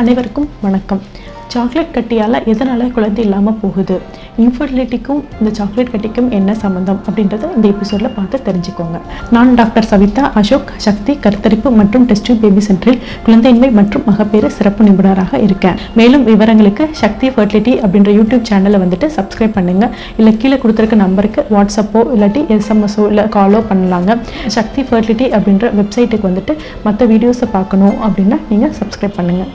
அனைவருக்கும் வணக்கம். சாக்லேட் கட்டியால் எதனால் குழந்தை இல்லாமல் போகுது? இன்ஃபர்டிலிட்டிக்கும் இந்த சாக்லேட் கட்டிக்கும் என்ன சம்மந்தம் அப்படின்றத இந்த எபிசோடில் பார்த்து தெரிஞ்சுக்கோங்க. நான் டாக்டர் சவிதா அசோக் சக்தி கருத்தரிப்பு மற்றும் டெஸ்ட் பேபி சென்டரில் குழந்தையின்மை மற்றும் மகப்பேறு சிறப்பு நிபுணராக இருக்கேன். மேலும் விவரங்களுக்கு சக்தி ஃபர்டிலிட்டி அப்படின்ற யூடியூப் சேனலை வந்துட்டு சப்ஸ்கிரைப் பண்ணுங்கள் இல்லை கீழே கொடுத்துருக்க நம்பருக்கு வாட்ஸ்அப்போ இல்லாட்டி எஸ்எம்எஸோ இல்லை காலோ பண்ணலாங்க. சக்தி ஃபர்டிலிட்டி அப்படின்ற வெப்சைட்டுக்கு வந்துட்டு மற்ற வீடியோஸை பார்க்கணும் அப்படின்னா நீங்கள் சப்ஸ்கிரைப் பண்ணுங்கள்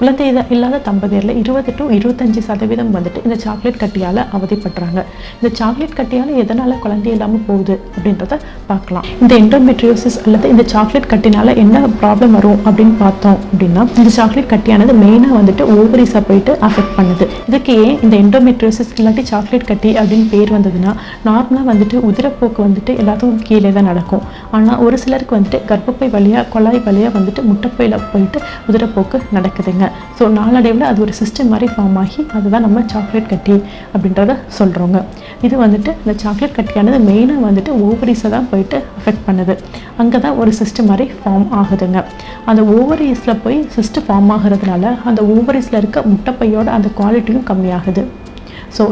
குழந்தை இல்லாத தம்பதியரில் இருபது டு இருபத்தஞ்சி சதவீதம் வந்துட்டு இந்த சாக்லேட் கட்டியால் அவதிப்படுறாங்க. இந்த சாக்லேட் கட்டியால் எதனால் குழந்தை இல்லாமல் போகுது அப்படின்றத பார்க்கலாம். இந்த என்டோமெட்ரியோசிஸ் அல்லது இந்த சாக்லேட் கட்டினால என்ன ப்ராப்ளம் வரும் அப்படின்னு பார்த்தோம் அப்படின்னா இந்த சாக்லேட் கட்டியானது மெயினாக வந்துட்டு ஓவரிஸை போயிட்டு அஃபெக்ட் பண்ணுது. இதுக்கு ஏன் இந்த என்டோமெட்ரியோசிஸ் இல்லாட்டி சாக்லேட் கட்டி அப்படின்னு பேர் வந்ததுன்னா நார்மலாக வந்துட்டு உதிரப்போக்கு வந்துட்டு எல்லாத்துக்கும் கீழே தான் நடக்கும். ஆனால் ஒரு சிலருக்கு வந்துட்டு கர்ப்பப்பை வழியாக குழாய் வழியாக வந்துட்டு முட்டைப்பையில் போயிட்டு உதிரப்போக்கு நடக்குதுங்க. ஸோ நாளடைவில் அது ஒரு சிஸ்டம் மாதிரி ஃபார்ம் ஆகி அதுதான் நம்ம சாக்லேட் கட்டி அப்படின்றத சொல்கிறோங்க இது வந்துட்டு இந்த சாக்லேட் கட்டியானது மெயினாக வந்துட்டு ஓவரிஸை தான் போயிட்டு அஃபெக்ட் பண்ணுது. அங்கே தான் ஒரு சிஸ்டம் மாதிரி ஃபார்ம் ஆகுதுங்க. அந்த ஓவரிஸில் போய் சிஸ்டம் ஃபார்ம் ஆகிறதுனால அந்த ஓவரிஸில் இருக்க முட்டைப்பையோட அந்த குவாலிட்டியும் கம்மியாகுது. ஸோ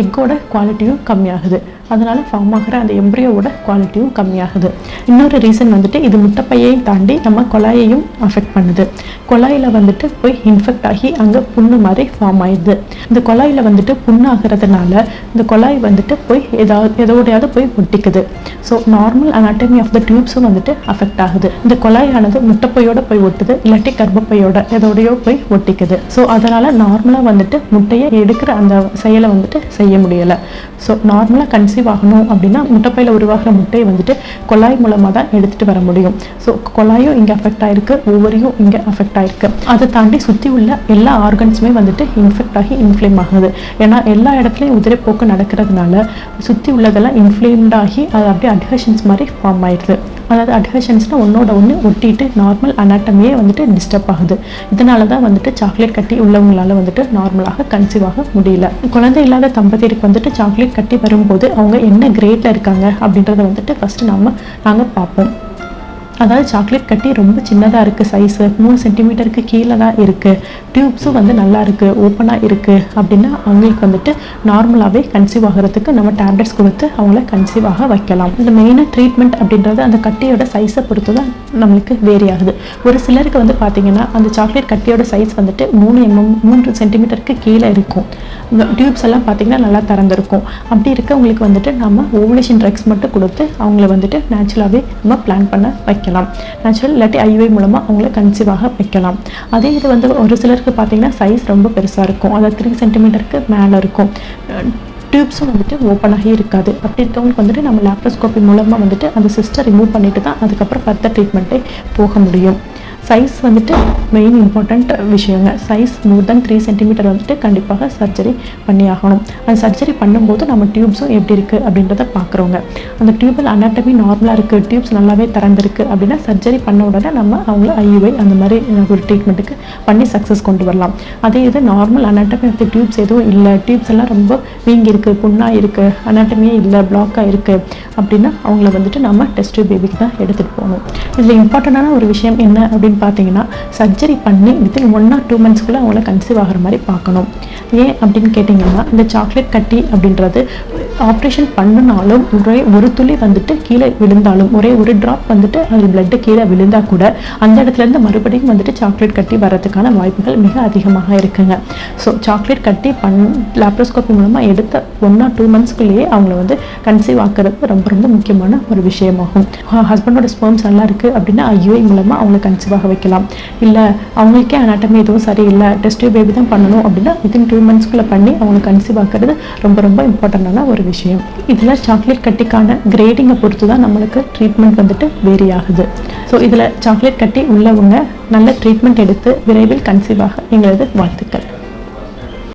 எக்கோட குவாலிட்டியும் கம்மியாகுது. அதனால் ஃபார்ம் ஆகிற அந்த எம்ப்ரியோவோட குவாலிட்டியும் கம்மியாகுது. இன்னொரு ரீசன் வந்துட்டு இது முட்டைப்பையையும் தாண்டி நம்ம குழாயையும் அஃபெக்ட் பண்ணுது. குழாயில் வந்துட்டு போய் இன்ஃபெக்ட் ஆகி அங்கே புண்ணு மாதிரி ஃபார்ம் ஆயிடுது. இந்த குழாயில் வந்துட்டு புண்ணு ஆகிறதுனால இந்த குழாய் வந்துட்டு போய் ஏதாவது எதோடையாவது போய் ஒட்டிக்குது so normal anatomy of the டியூப்ஸும் வந்துட்டு அஃபெக்ட் ஆகுது. இந்த குழாயானது முட்டைப்பையோட போய் ஒட்டுது இல்லாட்டி கர்ப்பப்பையோட எதோடையோ போய் ஒட்டிக்குது. ஸோ அதனால் நார்மலாக வந்துட்டு முட்டையை எடுக்கிற அந்த செயலை வந்துட்டு செய்ய முடியலை. ஸோ நார்மலாக கன்சீவ் ஆகணும் அப்படின்னா முட்டைப்பையில் உருவாகிற முட்டையை வந்துட்டு குழாய் மூலமாக தான் எடுத்துகிட்டு வர முடியும். ஸோ குழாயும் இங்கே அஃபெக்ட் ஆயிருக்கு ஓவரியும் இங்கே அஃபெக்ட் ஆயிருக்கு. அதை தாண்டி சுற்றி உள்ள எல்லா ஆர்கன்ஸுமே வந்துட்டு இன்ஃபெக்ட் ஆகி இன்ஃப்ளேம் ஆகுது. ஏன்னா எல்லா இடத்துலையும் உதிரைப்போக்கு நடக்கிறதுனால சுற்றி உள்ளதெல்லாம் இன்ஃப்ளேம்டாகி அது அப்படியே அட்ஹஷன்ஸ் மாதிரி ஃபார்ம் ஆயிடுது. அதாவது அட்ஹஷன்ஸ்னால் ஒன்றோட ஒன்று ஒட்டிட்டு நார்மல் அனாட்டமியே வந்துட்டு டிஸ்டர்ப் ஆகுது. இதனால தான் வந்துட்டு சாக்லேட் கட்டி உள்ளவங்களால வந்துட்டு நார்மலாக கன்சீவ் ஆக முடியல. குழந்தை இல்லாத தம்பதியருக்கு வந்துட்டு சாக்லேட் கட்டி வரும்போது அவங்க என்ன கிரேட்டில் இருக்காங்க அப்படின்றத வந்துட்டு ஃபஸ்ட்டு நம்ம நாங்கள் பார்ப்போம். அதாவது சாக்லேட் கட்டி ரொம்ப சின்னதாக இருக்குது சைஸு மூணு சென்டிமீட்டருக்கு கீழே தான் இருக்குது டியூப்ஸும் வந்து நல்லா இருக்குது ஓப்பனாக இருக்குது அப்படின்னா அவங்களுக்கு வந்துட்டு நார்மலாகவே கன்சீவ் ஆகிறதுக்கு நம்ம டேப்லெட்ஸ் கொடுத்து அவங்கள கன்சீவ் ஆக வைக்கலாம். இந்த மெயினாக ட்ரீட்மெண்ட் அப்படின்றது அந்த கட்டியோட சைஸை பொறுத்து தான் நம்மளுக்கு வேரி ஆகுது. ஒரு சிலருக்கு வந்து பார்த்திங்கன்னா அந்த சாக்லேட் கட்டியோட சைஸ் வந்துட்டு மூணு எம்எம் மூன்று சென்டிமீட்டருக்கு கீழே இருக்கும். டியூப்ஸ் எல்லாம் பார்த்தீங்கன்னா நல்லா திறந்துருக்கும். அப்படி இருக்கவங்களுக்கு வந்துட்டு நம்ம ஓவலேஷன் ட்ரக்ஸ் மட்டும் கொடுத்து அவங்கள வந்துட்டு நேச்சுரலாகவே நம்ம பிளான் பண்ண வைக்கலாம். நேச்சுரல் இல்லாட்டி ஐவை மூலமாக அவங்கள கன்சீவாக வைக்கலாம். அதே இது வந்து ஒரு சிலருக்கு பார்த்தீங்கன்னா சைஸ் ரொம்ப பெருசாக இருக்கும். அதாவது த்ரீ சென்டிமீட்டருக்கு மேலே இருக்கும். டியூப்ஸும் வந்துட்டு ஓப்பனாகி இருக்காது. அப்படி இருக்கவங்களுக்கு வந்துட்டு நம்ம லேப்ரோஸ்கோப்பி மூலமாக வந்துட்டு அந்த சிஸ்டர் ரிமூவ் பண்ணிட்டு தான் அதுக்கப்புறம் ஃபர்தர் ட்ரீட்மெண்ட்டே போக முடியும். சைஸ் வந்துட்டு மெயின் இம்பார்ட்டண்ட் விஷயங்க. Size more than three centimetre வந்துட்டு கண்டிப்பாக சர்ஜரி பண்ணி ஆகணும் அந்த சர்ஜரி பண்ணும்போது நம்ம டியூப்ஸும் எப்படி இருக்குது அப்படின்றத பார்க்குறோங்க. அந்த டியூபல் அனாட்டமி நார்மலாக இருக்குது டியூப்ஸ் நல்லாவே திறந்துருக்கு அப்படின்னா சர்ஜரி பண்ண உடனே நம்ம அவங்கள ஐயுஐ அந்த மாதிரி ஒரு ட்ரீட்மெண்ட்டுக்கு பண்ணி சக்ஸஸ் கொண்டு வரலாம். அதே இது normal anatomy of the tubes எதுவும் இல்லை. டியூப்ஸ் எல்லாம் ரொம்ப வீங்கி இருக்குது புண்ணாக இருக்குது அனாட்டமியே இல்லை பிளாக்காக இருக்குது அப்படின்னா அவங்கள வந்துட்டு நம்ம டெஸ்ட் பேபிக்கு தான் எடுத்துகிட்டு போகணும். இதில் இம்பார்ட்டண்ட்டான ஒரு விஷயம் என்ன அப்படின்னு பார்த்தீங்கன்னா சர்ஜரி பண்ணி வித்தின் ஒன் ஆர் டூ மந்த்ஸ்க்குள்ளே அவங்கள கன்சீவ் ஆகிற மாதிரி பார்க்கணும். ஏன் அப்படின்னு கேட்டிங்கன்னா இந்த சாக்லேட் கட்டி அப்படின்றது ஆப்ரேஷன் பண்ணினாலும் ஒரே ஒரு துளி வந்துட்டு கீழே விழுந்தாலும் ஒரே ஒரு ட்ராப் வந்துட்டு அது பிளட்டு கீழே விழுந்தால் கூட அந்த இடத்துல இருந்து மறுபடியும் வந்துட்டு சாக்லேட் கட்டி வர்றதுக்கான வாய்ப்புகள் மிக அதிகமாக இருக்குங்க. ஸோ சாக்லேட் கட்டி பண் லாப்ரோஸ்கோப்பி மூலமாக எடுத்த ஒன் ஆர் டூ மந்த்ஸ்க்குள்ளேயே அவங்கள வந்து கன்சீவ் ஆக்குறது ரொம்ப ரொம்ப முக்கியமான ஒரு விஷயமாகும். ஹஸ்பண்டோட ஸ்பெர்ம்ஸ் நல்லா இருக்குது அப்படின்னா ஐயுஐ மூலமாக அவங்கள கன்சீவ் ஆக வைக்கலாம். இல்லை அவங்களுக்கே அனாட்டமி எதுவும் சரியில்லை டெஸ்ட் பேபி தான் பண்ணணும் அப்படின்னா வித்தின் டூ மந்த்ஸ்க்குள்ளே பண்ணி அவங்களை கன்சீவ் ஆக்குறது ரொம்ப ரொம்ப இம்பார்ட்டண்டான ஒரு விஷயம். இதில் சாக்லேட் கட்டிக்கான கிரேடிங்கை பொறுத்து தான் நம்மளுக்கு ட்ரீட்மெண்ட் வந்துட்டு வேரி ஆகுது ஸோ இதில் சாக்லேட் கட்டி உள்ளவங்க நல்ல ட்ரீட்மெண்ட் எடுத்து விரைவில் கன்சீவாக எங்களது வாழ்த்துக்கள்.